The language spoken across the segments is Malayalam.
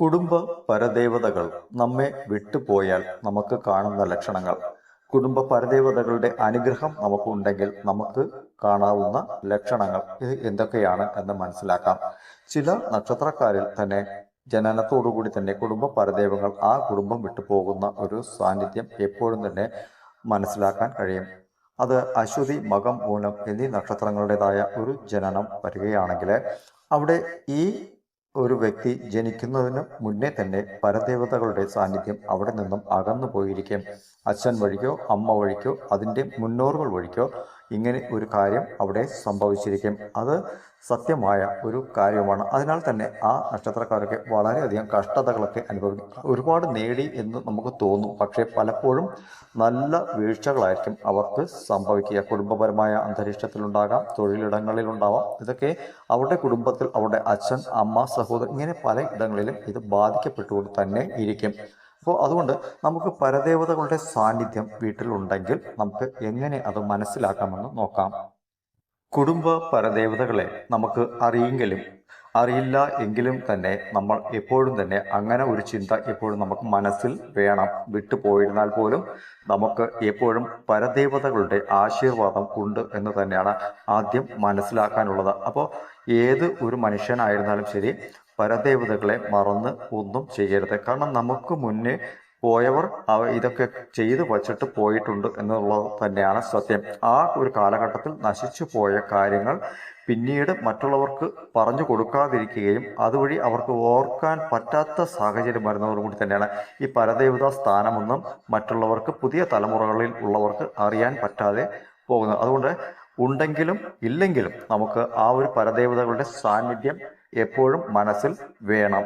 കുടുംബ പരദേവതകൾ നമ്മെ വിട്ടുപോയാൽ നമുക്ക് കാണുന്ന ലക്ഷണങ്ങൾ. കുടുംബ പരദേവതകളുടെ അനുഗ്രഹം നമുക്കുണ്ടെങ്കിൽ നമുക്ക് കാണാവുന്ന ലക്ഷണങ്ങൾ. എന്തൊക്കെയാണ് എന്ന് മനസ്സിലാക്കാം. ചില നക്ഷത്രക്കാരിൽ തന്നെ ജനനത്തോടുകൂടി തന്നെ കുടുംബ പരദേവങ്ങൾ ആ കുടുംബം വിട്ടുപോകുന്ന ഒരു സാന്നിധ്യം എപ്പോഴും തന്നെ മനസ്സിലാക്കാൻ കഴിയും. അത് അശ്വതി മകം മൂലം എന്നീ നക്ഷത്രങ്ങളുടേതായ ഒരു ജനനം വരികയാണെങ്കിൽ അവിടെ ഈ ഒരു വ്യക്തി ജനിക്കുന്നതിന് മുന്നേ തന്നെ പരദേവതകളുടെ സാന്നിധ്യം അവിടെ നിന്നും അകന്നു പോയിരിക്കും അച്ഛൻ വഴിക്കോ അമ്മ വഴിക്കോ അതിന്റെ മുന്നോറുകൾ വഴിക്കോ ഇങ്ങനെ ഒരു കാര്യം അവിടെ സംഭവിച്ചിരിക്കും. അത് സത്യമായ ഒരു കാര്യമാണ്. അതിനാൽ തന്നെ ആ നക്ഷത്രക്കാരൊക്കെ വളരെയധികം കഷ്ടതകളൊക്കെ അനുഭവിക്കും. ഒരുപാട് നേടി എന്ന് നമുക്ക് തോന്നും. പക്ഷേ പലപ്പോഴും നല്ല വീഴ്ചകളായിരിക്കും അവർക്ക് സംഭവിക്കുക. കുടുംബപരമായ അന്തരീക്ഷത്തിലുണ്ടാകാം തൊഴിലിടങ്ങളിലുണ്ടാവാം. ഇതൊക്കെ അവരുടെ കുടുംബത്തിൽ അവരുടെ അച്ഛൻ അമ്മ സഹോദരൻ ഇങ്ങനെ പല ഇടങ്ങളിലും ഇത് ബാധിക്കപ്പെട്ടുകൊണ്ട് തന്നെ ഇരിക്കും. അപ്പോൾ അതുകൊണ്ട് നമുക്ക് പരദേവതകളുടെ സാന്നിധ്യം വീട്ടിലുണ്ടെങ്കിൽ നമുക്ക് എങ്ങനെ അത് മനസ്സിലാക്കാമെന്ന് നോക്കാം. കുടുംബ പരദേവതകളെ നമുക്ക് അറിയെങ്കിലും അറിയില്ല എങ്കിലും തന്നെ നമ്മൾ എപ്പോഴും തന്നെ അങ്ങനെ ഒരു ചിന്ത എപ്പോഴും നമുക്ക് മനസ്സിൽ വേണം. വിട്ടുപോയിരുന്നാൽ പോലും നമുക്ക് എപ്പോഴും പരദേവതകളുടെ ആശീർവാദം ഉണ്ട് എന്ന് തന്നെയാണ് ആദ്യം മനസ്സിലാക്കാനുള്ളത്. അപ്പോൾ ഏത് ഒരു മനുഷ്യനായിരുന്നാലും ശരി പരദേവതകളെ മറന്ന് ഒന്നും ചെയ്യരുത്. കാരണം നമുക്ക് മുന്നേ പോയവർ അവ ഇതൊക്കെ ചെയ്തു വച്ചിട്ട് പോയിട്ടുണ്ട് എന്നുള്ളത് തന്നെയാണ് സത്യം. ആ ഒരു കാലഘട്ടത്തിൽ നശിച്ചു പോയ കാര്യങ്ങൾ പിന്നീട് മറ്റുള്ളവർക്ക് പറഞ്ഞു കൊടുക്കാതിരിക്കുകയും അതുവഴി അവർക്ക് ഓർക്കാൻ പറ്റാത്ത സാഹചര്യം വരുന്നതോടുകൂടി തന്നെയാണ്. ഈ പരദേവത സ്ഥാനമൊന്നും മറ്റുള്ളവർക്ക് പുതിയ തലമുറകളിൽ ഉള്ളവർക്ക് അറിയാൻ പറ്റാതെ പോകുന്നത്. അതുകൊണ്ട് ഉണ്ടെങ്കിലും ഇല്ലെങ്കിലും നമുക്ക് ആ ഒരു പരദേവതകളുടെ സാന്നിധ്യം എപ്പോഴും മനസ്സിൽ വേണം.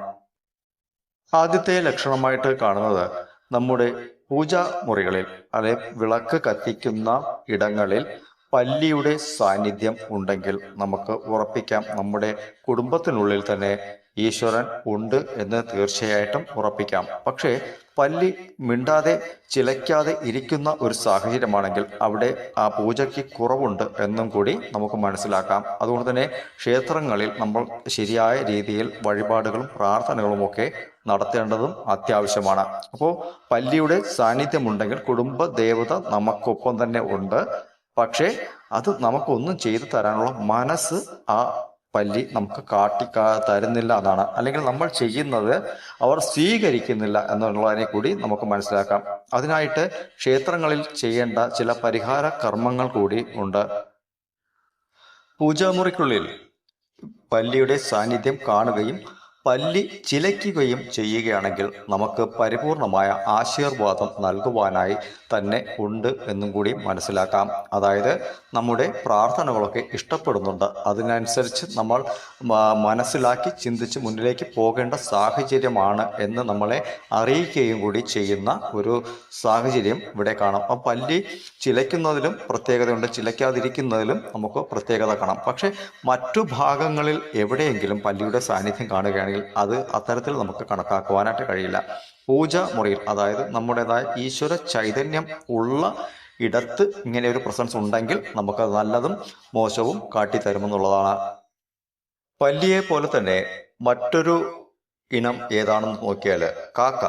ആദ്യത്തെ ലക്ഷണമായിട്ട് കാണുന്നത് നമ്മുടെ പൂജാ മുറികളിൽ അല്ലെ വിളക്ക് കത്തിക്കുന്ന ഇടങ്ങളിൽ പല്ലിയുടെ സാന്നിധ്യം ഉണ്ടെങ്കിൽ നമുക്ക് ഉറപ്പിക്കാം. നമ്മുടെ കുടുംബത്തിനുള്ളിൽ തന്നെ ഈശ്വരൻ ഉണ്ട് എന്ന് തീർച്ചയായിട്ടും ഉറപ്പിക്കാം. പക്ഷേ പല്ലി മിണ്ടാതെ ചിലയ്ക്കാതെ ഇരിക്കുന്ന ഒരു സാഹചര്യമാണെങ്കിൽ അവിടെ ആ പൂജയ്ക്ക് കുറവുണ്ട് എന്നും കൂടി നമുക്ക് മനസ്സിലാക്കാം. അതുകൊണ്ട് തന്നെ ക്ഷേത്രങ്ങളിൽ നമ്മൾ ശരിയായ രീതിയിൽ വഴിപാടുകളും പ്രാർത്ഥനകളുമൊക്കെ നടത്തേണ്ടതും അത്യാവശ്യമാണ്. അപ്പോൾ പല്ലിയുടെ സാന്നിധ്യമുണ്ടെങ്കിൽ കുടുംബ ദേവത നമുക്കൊപ്പം തന്നെ ഉണ്ട്. പക്ഷേ അത് നമുക്കൊന്നും ചെയ്തു തരാനുള്ള മനസ്സ് ആ പല്ലി നമുക്ക് കാട്ടി തരുന്നില്ല എന്നാണ്. അല്ലെങ്കിൽ നമ്മൾ ചെയ്യുന്നത് അവർ സ്വീകരിക്കുന്നില്ല എന്നുള്ളതിനെ കൂടി നമുക്ക് മനസ്സിലാക്കാം. അതിനായിട്ട് ക്ഷേത്രങ്ങളിൽ ചെയ്യേണ്ട ചില പരിഹാര കർമ്മങ്ങൾ കൂടി ഉണ്ട്. പൂജാമുറിക്കുള്ളിൽ പല്ലിയുടെ സാന്നിധ്യം കാണുകയും പല്ലി ചിലയ്ക്കുകയും ചെയ്യുകയാണെങ്കിൽ നമുക്ക് പരിപൂർണമായ ആശീർവാദം നൽകുവാനായി തന്നെ ഉണ്ട് എന്നും കൂടി മനസ്സിലാക്കാം. അതായത് നമ്മുടെ പ്രാർത്ഥനകളൊക്കെ ഇഷ്ടപ്പെടുന്നുണ്ട്. അതിനനുസരിച്ച് നമ്മൾ മനസ്സിലാക്കി ചിന്തിച്ച് മുന്നിലേക്ക് പോകേണ്ട സാഹചര്യമാണ് എന്ന് നമ്മളെ അറിയിക്കുകയും കൂടി ചെയ്യുന്ന ഒരു സാഹചര്യം ഇവിടെ കാണാം. ആ പല്ലി ചിലയ്ക്കുന്നതിലും പ്രത്യേകതയുണ്ട്. ചിലയ്ക്കാതിരിക്കുന്നതിലും നമുക്ക് പ്രത്യേകത കാണാം. പക്ഷേ മറ്റു ഭാഗങ്ങളിൽ എവിടെയെങ്കിലും പല്ലിയുടെ സാന്നിധ്യം കാണുകയാണെങ്കിൽ അത് അത്തരത്തിൽ നമുക്ക് കണക്കാക്കുവാനായിട്ട് കഴിയില്ല. പൂജ മുറിയിൽ അതായത് നമ്മുടേതായ ഈശ്വര ചൈതന്യം ഉള്ള ഇടത്ത് ഇങ്ങനെ ഒരു പ്രസൻസ് ഉണ്ടെങ്കിൽ നമുക്ക് നല്ലതും മോശവും കാട്ടിത്തരുമെന്നുള്ളതാണ്. പല്ലിയെ പോലെ തന്നെ മറ്റൊരു ഇനം ഏതാണെന്ന് നോക്കിയാൽ കാക്ക.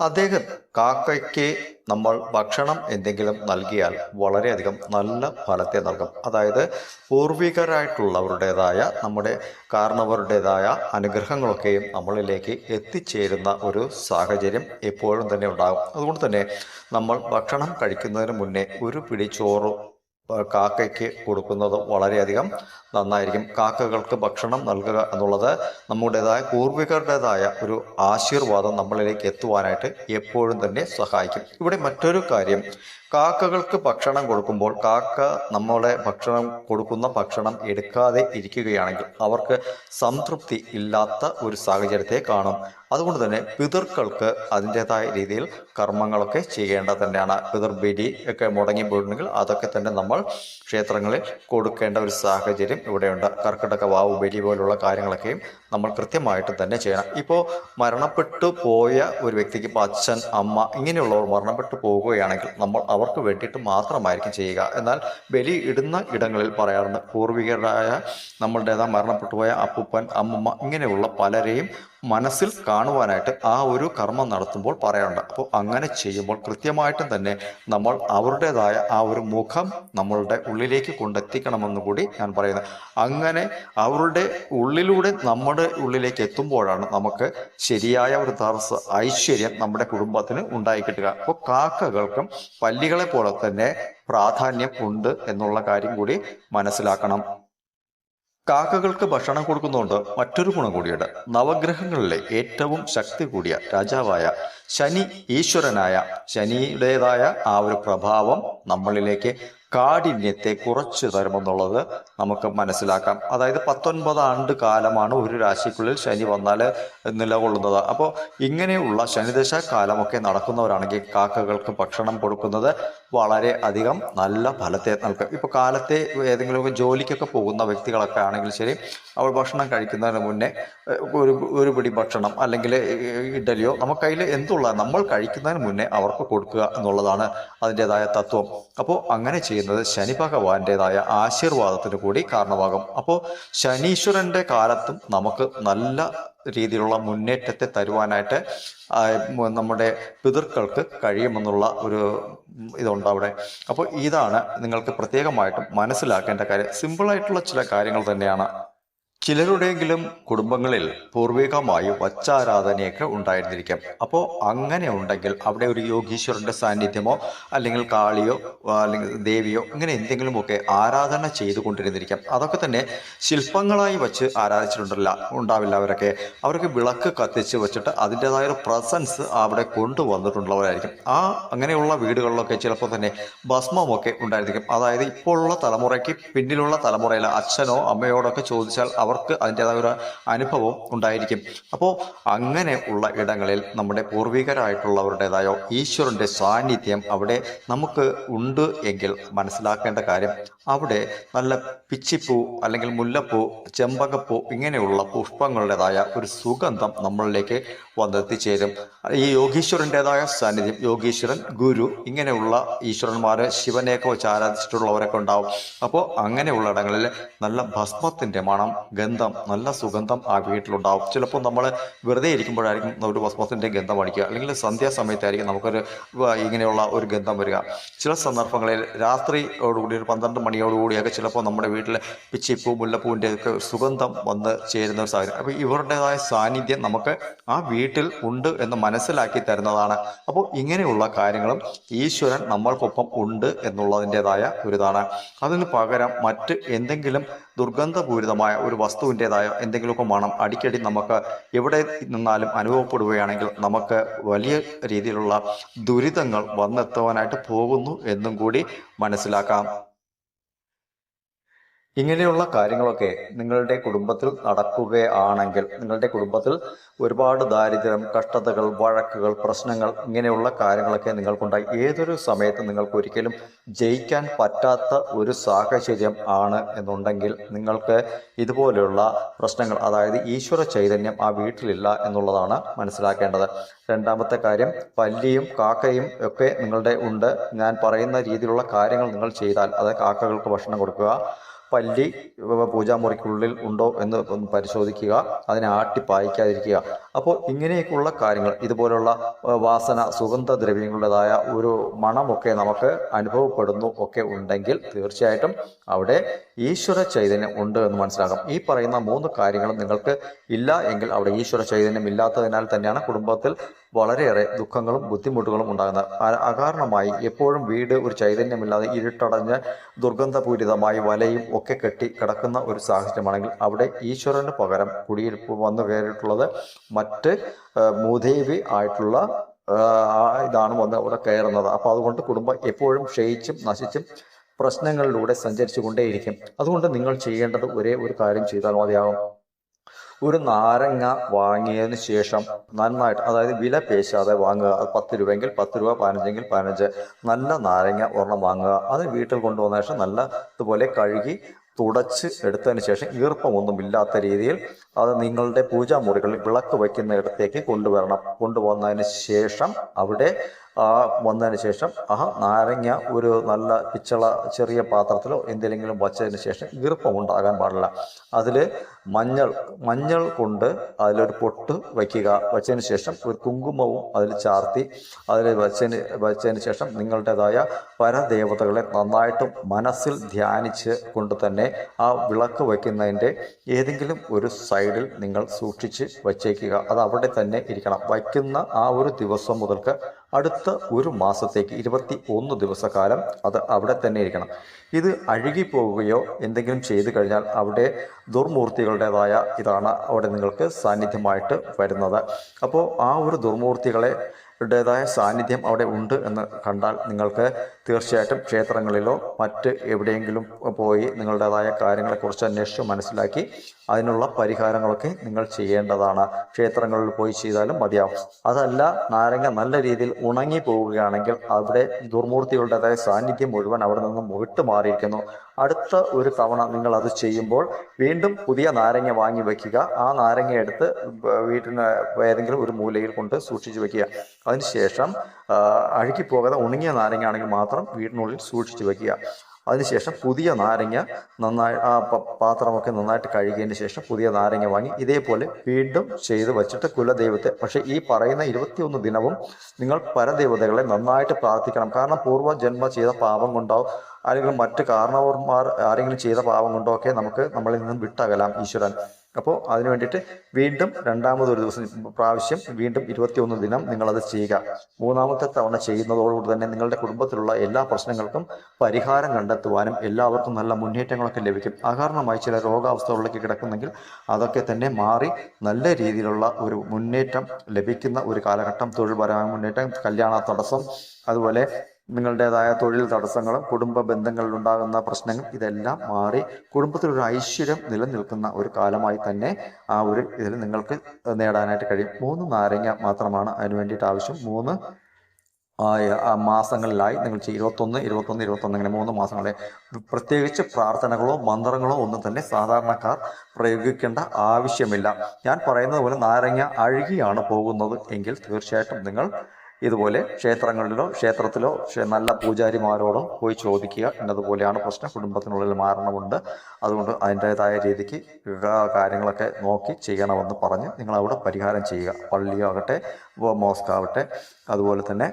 അദ്ദേഹം കാക്കയ്ക്ക് നമ്മൾ ഭക്ഷണം എന്തെങ്കിലും നൽകിയാൽ വളരെയധികം നല്ല ഫലത്തെ നൽകും. അതായത് പൂർവികരായിട്ടുള്ളവരുടേതായ നമ്മുടെ കാരണവരുടേതായ അനുഗ്രഹങ്ങളൊക്കെയും നമ്മളിലേക്ക് എത്തിച്ചേരുന്ന ഒരു സാഹചര്യം എപ്പോഴും തന്നെ ഉണ്ടാകും. അതുകൊണ്ട് തന്നെ നമ്മൾ ഭക്ഷണം കഴിക്കുന്നതിന് മുന്നേ ഒരു പിടി ചോറ് കാക്കയ്ക്ക് കൊടുക്കുന്നത് വളരെയധികം നന്നായിരിക്കും. കാക്കകൾക്ക് ഭക്ഷണം നൽകുക എന്നുള്ളത് നമ്മുടേതായ പൂർവികരുടേതായ ഒരു ആശീർവാദം നമ്മളിലേക്ക് എത്തുവാനായിട്ട് എപ്പോഴും തന്നെ സഹായിക്കും. ഇവിടെ മറ്റൊരു കാര്യം. കാക്കകൾക്ക് ഭക്ഷണം കൊടുക്കുമ്പോൾ കാക്ക നമ്മളെ ഭക്ഷണം കൊടുക്കുന്ന ഭക്ഷണം എടുക്കാതെ ഇരിക്കുകയാണെങ്കിൽ അവർക്ക് സംതൃപ്തി ഇല്ലാത്ത ഒരു സാഹചര്യത്തെ കാണും. അതുകൊണ്ട് തന്നെ പിതൃക്കൾക്ക് അതിന്റെതായ രീതിയിൽ കർമ്മങ്ങളൊക്കെ ചെയ്യേണ്ടത് തന്നെയാണ്. പിതൃബലി ഒക്കെ മുടങ്ങിപ്പോയിട്ടുണ്ടെങ്കിൽ അതൊക്കെ തന്നെ നമ്മൾ ക്ഷേത്രങ്ങളിൽ കൊടുക്കേണ്ട ഒരു സാഹചര്യം ഇവിടെയുണ്ട്. കർക്കിടക വാവ് ബലി പോലുള്ള കാര്യങ്ങളൊക്കെയും നമ്മൾ കൃത്യമായിട്ട് തന്നെ ചെയ്യണം. ഇപ്പോൾ മരണപ്പെട്ടു പോയ ഒരു വ്യക്തിക്ക് ഇപ്പോൾ അച്ഛൻ അമ്മ ഇങ്ങനെയുള്ളവർ മരണപ്പെട്ടു പോകുകയാണെങ്കിൽ നമ്മൾ അവർക്ക് വേണ്ടിയിട്ട് മാത്രമായിരിക്കും ചെയ്യുക. എന്നാൽ ബലി ഇടുന്ന ഇടങ്ങളിൽ പറയാറുണ്ട് പൂർവികരായ നമ്മളുടേതാ മരണപ്പെട്ടു പോയ അപ്പൂപ്പൻ അമ്മമ്മ ഇങ്ങനെയുള്ള പലരെയും മനസ്സിൽ കാണുവാനായിട്ട് ആ ഒരു കർമ്മം നടത്തുമ്പോൾ പറയാറുണ്ട്. അപ്പോൾ അങ്ങനെ ചെയ്യുമ്പോൾ കൃത്യമായിട്ടും തന്നെ നമ്മൾ അവരുടേതായ ആ ഒരു മുഖം നമ്മളുടെ ഉള്ളിലേക്ക് കൊണ്ടെത്തിക്കണമെന്ന് കൂടി ഞാൻ പറയുന്നത് അങ്ങനെ അവരുടെ ഉള്ളിലൂടെ നമ്മുടെ ഉള്ളിലേക്ക് എത്തുമ്പോഴാണ് നമുക്ക് ശരിയായ ഒരു തടസ്സ ഐശ്വര്യം നമ്മുടെ കുടുംബത്തിന് ഉണ്ടായി കിട്ടുക അപ്പോൾ കാക്കകൾക്കും പല്ലികളെ പോലെ തന്നെ പ്രാധാന്യം ഉണ്ട് എന്നുള്ള കാര്യം കൂടി മനസ്സിലാക്കണം. കാക്കകൾക്ക് ഭക്ഷണം കൊടുക്കുന്നതുകൊണ്ട് മറ്റൊരു ഗുണം കൂടിയുണ്ട്. നവഗ്രഹങ്ങളിലെ ഏറ്റവും ശക്തി കൂടിയ രാജാവായ ശനി ഈശ്വരനായ ശനിയുടേതായ ആ ഒരു പ്രഭാവം നമ്മളിലേക്ക് കാഠിന്യത്തെ കുറച്ചു തരുമെന്നുള്ളത് നമുക്ക് മനസ്സിലാക്കാം. അതായത് പത്തൊൻപത് ആണ്ട് കാലമാണ് ഒരു രാശിക്കുള്ളിൽ ശനി വന്നാൽ നിലകൊള്ളുന്നത്. അപ്പോൾ ഇങ്ങനെയുള്ള ശനിദശ കാലമൊക്കെ നടക്കുന്നവരാണെങ്കിൽ കാക്കകൾക്ക് ഭക്ഷണം കൊടുക്കുന്നത് വളരെ അധികം നല്ല ഫലത്തെ നൽകും. ഇപ്പോൾ കാലത്തെ ഏതെങ്കിലുമൊക്കെ ജോലിക്കൊക്കെ പോകുന്ന വ്യക്തികളൊക്കെ ആണെങ്കിൽ ശരി അവൾ ഭക്ഷണം കഴിക്കുന്നതിന് മുന്നേ ഒരു ഒരു പിടി ഭക്ഷണം അല്ലെങ്കിൽ ഇഡലിയോ നമുക്ക് കയ്യിൽ എന്തുള്ള നമ്മൾ കഴിക്കുന്നതിന് മുന്നേ അവർക്ക് കൊടുക്കുക എന്നുള്ളതാണ് അതിന്റെതായ തത്വം. അപ്പോൾ അങ്ങനെ ചെയ്യുന്നത് ശനി ഭഗവാന്റേതായ ആശീർവാദത്തിന് കൂടി കാരണമാകും. അപ്പോൾ ശനീശ്വരന്റെ കാലത്തും നമുക്ക് നല്ല രീതിയിലുള്ള മുന്നേറ്റത്തെ തരുവാനായിട്ട് നമ്മുടെ പിതൃക്കൾക്ക് കഴിയുമെന്നുള്ള ഒരു ഇതുണ്ട് അവിടെ. അപ്പോൾ ഇതാണ് നിങ്ങൾക്ക് പ്രത്യേകമായിട്ടും മനസ്സിലാക്കേണ്ട കാര്യം. സിമ്പിളായിട്ടുള്ള ചില കാര്യങ്ങൾ തന്നെയാണ് ചിലരുടെയെങ്കിലും കുടുംബങ്ങളിൽ പൂർവികമായി വച്ചാരാധനയൊക്കെ ഉണ്ടായിരുന്നിരിക്കാം. അപ്പോൾ അങ്ങനെ ഉണ്ടെങ്കിൽ അവിടെ ഒരു യോഗീശ്വരന്റെ സാന്നിധ്യമോ അല്ലെങ്കിൽ കാളിയോ അല്ലെങ്കിൽ ദേവിയോ ഇങ്ങനെ എന്തെങ്കിലുമൊക്കെ ആരാധന ചെയ്തുകൊണ്ടിരുന്നിരിക്കാം. അതൊക്കെ തന്നെ ശില്പങ്ങളായി വച്ച് ആരാധിച്ചിട്ടുണ്ടല്ല ഉണ്ടാവില്ല അവരൊക്കെ. അവർക്ക് വിളക്ക് കത്തിച്ച് വെച്ചിട്ട് അതിന്റെതായ ഒരു പ്രസൻസ് അവിടെ കൊണ്ടുവന്നിട്ടുള്ളവരായിരിക്കും. ആ അങ്ങനെയുള്ള വീടുകളിലൊക്കെ ചിലപ്പോൾ തന്നെ ഭസ്മമൊക്കെ ഉണ്ടായിരിക്കും. അതായത് ഇപ്പോഴുള്ള തലമുറയ്ക്ക് പിന്നിലുള്ള തലമുറയിൽ അച്ഛനോ അമ്മയോടൊക്കെ ചോദിച്ചാൽ അവർക്ക് അതിന്റെതായ ഒരു അനുഭവം ഉണ്ടായിരിക്കും. അപ്പോൾ അങ്ങനെ ഉള്ള ഇടങ്ങളിൽ നമ്മുടെ പൂർവികരായിട്ടുള്ളവരുടേതായ ഈശ്വരന്റെ സാന്നിധ്യം അവിടെ നമുക്ക് ഉണ്ട് എങ്കിൽ മനസ്സിലാക്കേണ്ട കാര്യം അവിടെ നല്ല പിച്ചിപ്പൂ അല്ലെങ്കിൽ മുല്ലപ്പൂ ചെമ്പകപ്പൂ ഇങ്ങനെയുള്ള പുഷ്പങ്ങളുടേതായ ഒരു സുഗന്ധം നമ്മളിലേക്ക് വന്നെത്തിച്ചേരും. ഈ യോഗീശ്വരന്റെതായ സാന്നിധ്യം യോഗീശ്വരൻ ഗുരു ഇങ്ങനെയുള്ള ഈശ്വരന്മാർ ശിവനെയൊക്കെ വെച്ച് ആരാധിച്ചിട്ടുള്ളവരൊക്കെ ഉണ്ടാവും. അപ്പോൾ അങ്ങനെയുള്ള ഇടങ്ങളിൽ നല്ല ഭസ്മത്തിന്റെ മണം ഗന്ധം നല്ല സുഗന്ധം ആ വീട്ടിലുണ്ടാവും. ചിലപ്പോൾ നമ്മൾ വെറുതെ ഇരിക്കുമ്പോഴായിരിക്കും ഒരു ഭസ്മത്തിന്റെ ഗന്ധം അടിക്കുക. അല്ലെങ്കിൽ സന്ധ്യാസമയത്തായിരിക്കും നമുക്കൊരു ഇങ്ങനെയുള്ള ഒരു ഗന്ധം വരിക. ചില സന്ദർഭങ്ങളിൽ രാത്രിയോടുകൂടി ഒരു പന്ത്രണ്ട് മണിയോടുകൂടിയൊക്കെ ചിലപ്പോൾ നമ്മുടെ വീട്ടിൽ പിച്ചിപ്പൂ മുല്ലപ്പൂവിന്റെ ഒക്കെ സുഗന്ധം വന്ന് ചേരുന്ന ഒരു സാഹചര്യം. അപ്പോൾ ഇവരുടേതായ സാന്നിധ്യം നമുക്ക് ആ വീട്ടിൽ ഉണ്ട് എന്ന് മനസ്സിലാക്കി തരുന്നതാണ്. അപ്പോൾ ഇങ്ങനെയുള്ള കാര്യങ്ങളും ഈശ്വരൻ നമ്മൾക്കൊപ്പം ഉണ്ട് എന്നുള്ളതിന്റെതായ ഒരിതാണ്. അതിന് പകരം മറ്റ് എന്തെങ്കിലും ദുർഗന്ധപൂരിതമായ ഒരു വസ്തുവിന്റെതായ എന്തെങ്കിലുമൊക്കെ മണം അടിക്കടി നമുക്ക് എവിടെ നിന്നാലും അനുഭവപ്പെടുകയാണെങ്കിൽ നമുക്ക് വലിയ രീതിയിലുള്ള ദുരിതങ്ങൾ വന്നെത്തുവാനായിട്ട് പോകുന്നു എന്നും കൂടി മനസ്സിലാക്കാം. ഇങ്ങനെയുള്ള കാര്യങ്ങളൊക്കെ നിങ്ങളുടെ കുടുംബത്തിൽ നടക്കുകയാണെങ്കിൽ നിങ്ങളുടെ കുടുംബത്തിൽ ഒരുപാട് ദാരിദ്ര്യം കഷ്ടതകൾ വഴക്കുകൾ പ്രശ്നങ്ങൾ ഇങ്ങനെയുള്ള കാര്യങ്ങളൊക്കെ നിങ്ങൾക്കുണ്ടായി. ഏതൊരു സമയത്ത് നിങ്ങൾക്ക് ഒരിക്കലും ജയിക്കാൻ പറ്റാത്ത ഒരു സാഹചര്യം ആണ് എന്നുണ്ടെങ്കിൽ നിങ്ങൾക്ക് ഇതുപോലെയുള്ള പ്രശ്നങ്ങൾ അതായത് ഈശ്വര ചൈതന്യം ആ വീട്ടിലില്ല എന്നുള്ളതാണ് മനസ്സിലാക്കേണ്ടത്. രണ്ടാമത്തെ കാര്യം പല്ലിയും കാക്കയും ഒക്കെ നിങ്ങളുടെ ഉണ്ട്. ഞാൻ പറയുന്ന രീതിയിലുള്ള കാര്യങ്ങൾ നിങ്ങൾ ചെയ്താൽ അതായത് കാക്കകൾക്ക് ഭക്ഷണം കൊടുക്കുക. പല്ലി പൂജാമുറിക്കുള്ളിൽ ഉണ്ടോ എന്ന് പരിശോധിക്കുക. അതിനെ ആട്ടി പായിക്കാതിരിക്കുക. അപ്പോൾ ഇങ്ങനെയൊക്കെയുള്ള കാര്യങ്ങൾ ഇതുപോലുള്ള വാസന സുഗന്ധദ്രവ്യങ്ങളുടേതായ ഒരു മണമൊക്കെ നമുക്ക് അനുഭവപ്പെടുന്നു ഒക്കെ ഉണ്ടെങ്കിൽ തീർച്ചയായിട്ടും അവിടെ ഈശ്വര ചൈതന്യം ഉണ്ട് എന്ന് മനസ്സിലാക്കാം. ഈ പറയുന്ന മൂന്ന് കാര്യങ്ങളും നിങ്ങൾക്ക് ഇല്ല എങ്കിൽ അവിടെ ഈശ്വര ചൈതന്യം ഇല്ലാത്തതിനാൽ തന്നെയാണ് കുടുംബത്തിൽ വളരെയേറെ ദുഃഖങ്ങളും ബുദ്ധിമുട്ടുകളും ഉണ്ടാകുന്ന അകാരണമായി എപ്പോഴും വീട് ഒരു ചൈതന്യമില്ലാതെ ഇരുട്ടടഞ്ഞ് ദുർഗന്ധപൂരിതമായി വലയും ഒക്കെ കെട്ടി കിടക്കുന്ന ഒരു സാഹചര്യമാണെങ്കിൽ അവിടെ ഈശ്വരന് പകരം കുടിയിരിപ്പ് വന്നു കയറിയിട്ടുള്ളത് മറ്റ് മൂദേവി ആയിട്ടുള്ള ഇതാണ് വന്ന് അവിടെ കയറുന്നത്. അപ്പോൾ അതുകൊണ്ട് കുടുംബം എപ്പോഴും ക്ഷയിച്ചും നശിച്ചും പ്രശ്നങ്ങളിലൂടെ സഞ്ചരിച്ചു കൊണ്ടേയിരിക്കും അതുകൊണ്ട് നിങ്ങൾ ചെയ്യേണ്ടത് ഒരേ ഒരു കാര്യം ചെയ്താൽ മതിയാകും. ഒരു നാരങ്ങ വാങ്ങിയതിന് ശേഷം നന്നായിട്ട് അതായത് വില പേശാതെ വാങ്ങുക. അത് പത്ത് രൂപയെങ്കിൽ പത്ത് രൂപ പതിനഞ്ചെങ്കിൽ പതിനഞ്ച്. നല്ല നാരങ്ങ ഒരെണ്ണം വാങ്ങുക. അത് വീട്ടിൽ കൊണ്ടുവന്ന ശേഷം നല്ല ഇതുപോലെ കഴുകി തുടച്ച് എടുത്തതിന് ശേഷം ഈർപ്പമൊന്നും ഇല്ലാത്ത രീതിയിൽ അത് നിങ്ങളുടെ പൂജാമുറികളിൽ വിളക്ക് വയ്ക്കുന്ന ഇടത്തേക്ക് കൊണ്ടുവരണം. കൊണ്ടുവന്നതിന് ശേഷം അവിടെ വന്നതിന് ശേഷം ആ നാരങ്ങ ഒരു നല്ല പിച്ചള ചെറിയ പാത്രത്തിലോ എന്തെങ്കിലും വച്ചതിന് ശേഷം ഈർപ്പം ഉണ്ടാകാൻ പാടില്ല. അതിൽ മഞ്ഞൾ മഞ്ഞൾ കൊണ്ട് അതിലൊരു പൊട്ട് വയ്ക്കുക. വച്ചതിന് ശേഷം ഒരു കുങ്കുമവും അതിൽ ചാർത്തി അതിൽ വച്ചതിന് വച്ചതിന് ശേഷം നിങ്ങളുടേതായ പരദേവതകളെ നന്നായിട്ട് മനസ്സിൽ ധ്യാനിച്ച് കൊണ്ട് തന്നെ ആ വിളക്ക് വയ്ക്കുന്നതിന്റെ ഏതെങ്കിലും ഒരു സൈഡിൽ നിങ്ങൾ സൂക്ഷിച്ച് വച്ചേക്കുക. അത് അവിടെ തന്നെ ഇരിക്കണം. വയ്ക്കുന്ന ആ ഒരു ദിവസം മുതൽക്ക് അടുത്ത ഒരു മാസത്തേക്ക് ഇരുപത്തി ഒന്ന് ദിവസക്കാലം അത് അവിടെ തന്നെ ഇരിക്കണം. ഇത് അഴുകിപ്പോവുകയോ എന്തെങ്കിലും ചെയ്തു കഴിഞ്ഞാൽ അവിടെ ദുർമൂർത്തികളുടേതായ ഇതാണ് അവിടെ നിങ്ങൾക്ക് സാന്നിധ്യമായിട്ട് വരുന്നത്. അപ്പോൾ ആ ഒരു ദുർമൂർത്തികളെ യുടേതായ സാന്നിധ്യം അവിടെ ഉണ്ട് എന്ന് കണ്ടാൽ നിങ്ങൾക്ക് തീർച്ചയായിട്ടും ക്ഷേത്രങ്ങളിലോ മറ്റ് എവിടെയെങ്കിലും പോയി നിങ്ങളുടേതായ കാര്യങ്ങളെക്കുറിച്ച് അന്വേഷിച്ച് മനസ്സിലാക്കി അതിനുള്ള പരിഹാരങ്ങളൊക്കെ നിങ്ങൾ ചെയ്യേണ്ടതാണ്. ക്ഷേത്രങ്ങളിൽ പോയി ചെയ്താലും മതിയാവും. അതല്ല നാരങ്ങ നല്ല രീതിയിൽ ഉണങ്ങി പോവുകയാണെങ്കിൽ അവിടെ ദുർമൂർത്തികളുടേതായ സാന്നിധ്യം മുഴുവൻ അവിടെ നിന്നും മാറിയിരിക്കുന്നു. അടുത്ത ഒരു തവണ നിങ്ങൾ അത് ചെയ്യുമ്പോൾ വീണ്ടും പുതിയ നാരങ്ങ വാങ്ങി വെക്കുക ആ നാരങ്ങ എടുത്ത് വീട്ടിന് ഏതെങ്കിലും ഒരു മൂലയിൽ കൊണ്ട് സൂക്ഷിച്ചു വെക്കുക അതിനുശേഷം അഴുകിപ്പോകാതെ ഉണങ്ങിയ നാരങ്ങ ആണെങ്കിൽ മാത്രം വീടിനുള്ളിൽ സൂക്ഷിച്ചു വെക്കുക അതിനുശേഷം പുതിയ നാരങ്ങ നന്നായി ആ പാത്രമൊക്കെ നന്നായിട്ട് കഴുകിയതിന് ശേഷം പുതിയ നാരങ്ങ വാങ്ങി ഇതേപോലെ വീണ്ടും ചെയ്ത് വച്ചിട്ട് കുലദൈവത്തെ. പക്ഷേ ഈ പറയുന്ന ഇരുപത്തിയൊന്ന് ദിനവും നിങ്ങൾ പരദേവതകളെ നന്നായിട്ട് പ്രാർത്ഥിക്കണം. കാരണം പൂർവ ജന്മ ചെയ്ത പാപം കൊണ്ടോ അല്ലെങ്കിൽ മറ്റ് കാരണവർമാർ ആരെങ്കിലും ചെയ്ത പാപം കൊണ്ടോ ഒക്കെ നമുക്ക് നമ്മളിൽ നിന്നും വിട്ടകലാം ഈശ്വരൻ. അപ്പോൾ അതിനു വേണ്ടിയിട്ട് വീണ്ടും രണ്ടാമത് ഒരു ദിവസം പ്രാവശ്യം വീണ്ടും ഇരുപത്തിയൊന്ന് ദിനം നിങ്ങളത് ചെയ്യുക. മൂന്നാമത്തെ തവണ ചെയ്യുന്നതോടുകൂടി തന്നെ നിങ്ങളുടെ കുടുംബത്തിലുള്ള എല്ലാ പ്രശ്നങ്ങൾക്കും പരിഹാരം കണ്ടെത്തുവാനും എല്ലാവർക്കും നല്ല മുന്നേറ്റങ്ങളൊക്കെ ലഭിക്കും. അകാരണമായി ചില രോഗാവസ്ഥകളിലേക്ക് കിടക്കുന്നെങ്കിൽ അതൊക്കെ തന്നെ മാറി നല്ല രീതിയിലുള്ള ഒരു മുന്നേറ്റം ലഭിക്കുന്ന ഒരു കാലഘട്ടം തൊഴിൽപരമായ മുന്നേറ്റം കല്യാണ തടസ്സം അതുപോലെ നിങ്ങളുടേതായ തൊഴിൽ തടസ്സങ്ങളും കുടുംബ ബന്ധങ്ങളിൽ ഉണ്ടാകുന്ന പ്രശ്നങ്ങൾ ഇതെല്ലാം മാറി കുടുംബത്തിൽ ഒരു ഐശ്വര്യം നിലനിൽക്കുന്ന ഒരു കാലമായി തന്നെ ആ ഒരു ഇതിൽ നിങ്ങൾക്ക് നേടാനായിട്ട് കഴിയും. മൂന്ന് നാരങ്ങ മാത്രമാണ് അതിന് വേണ്ടിയിട്ട് ആവശ്യം. മൂന്ന് മാസങ്ങളിലായി നിങ്ങൾ ഇരുപത്തൊന്ന് ഇരുപത്തൊന്ന് ഇരുപത്തൊന്ന് ഇങ്ങനെ മൂന്ന് മാസങ്ങളെ. പ്രത്യേകിച്ച് പ്രാർത്ഥനകളോ മന്ത്രങ്ങളോ ഒന്നും തന്നെ സാധാരണക്കാർ പ്രയോഗിക്കേണ്ട ആവശ്യമില്ല. ഞാൻ പറയുന്നത് പോലെ നാരങ്ങ അഴുകിയാണ് പോകുന്നത് എങ്കിൽ തീർച്ചയായിട്ടും നിങ്ങൾ ഇതുപോലെ ക്ഷേത്രങ്ങളിലോ ക്ഷേത്രത്തിലോ ക്ഷേ- നല്ല പൂജാരിമാരോടോ പോയി ചോദിക്കുക എന്നതുപോലെയാണ് പ്രശ്നം. കുടുംബത്തിനുള്ളിൽ മാറണമുണ്ട്. അതുകൊണ്ട് അതിന്റേതായ രീതിക്ക് കാര്യങ്ങളൊക്കെ നോക്കി ചെയ്യണമെന്ന് പറഞ്ഞ് നിങ്ങളവിടെ പരിഹാരം ചെയ്യുക. പള്ളിയോ ആകട്ടെ മോസ്ക് ആവട്ടെ അതുപോലെ തന്നെ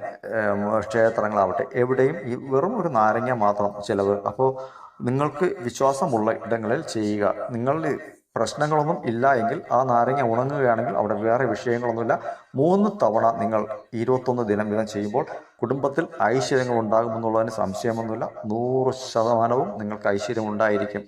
ക്ഷേത്രങ്ങളാവട്ടെ എവിടെയും ഈ വെറും ഒരു നാരങ്ങ മാത്രം ചിലവ്. അപ്പോൾ നിങ്ങൾക്ക് വിശ്വാസമുള്ള ഇടങ്ങളിൽ ചെയ്യുക. നിങ്ങൾ പ്രശ്നങ്ങളൊന്നും ഇല്ല എങ്കിൽ ആ നാരങ്ങ ഉണങ്ങുകയാണെങ്കിൽ അവിടെ വേറെ വിഷയങ്ങളൊന്നുമില്ല. മൂന്ന് തവണ നിങ്ങൾ ഇരുപത്തൊന്ന് ദിനം വീതം ചെയ്യുമ്പോൾ കുടുംബത്തിൽ ഐശ്വര്യങ്ങൾ ഉണ്ടാകുമെന്നുള്ളതിന് സംശയമൊന്നുമില്ല. നൂറ് ശതമാനവും നിങ്ങൾക്ക് ഐശ്വര്യം ഉണ്ടായിരിക്കും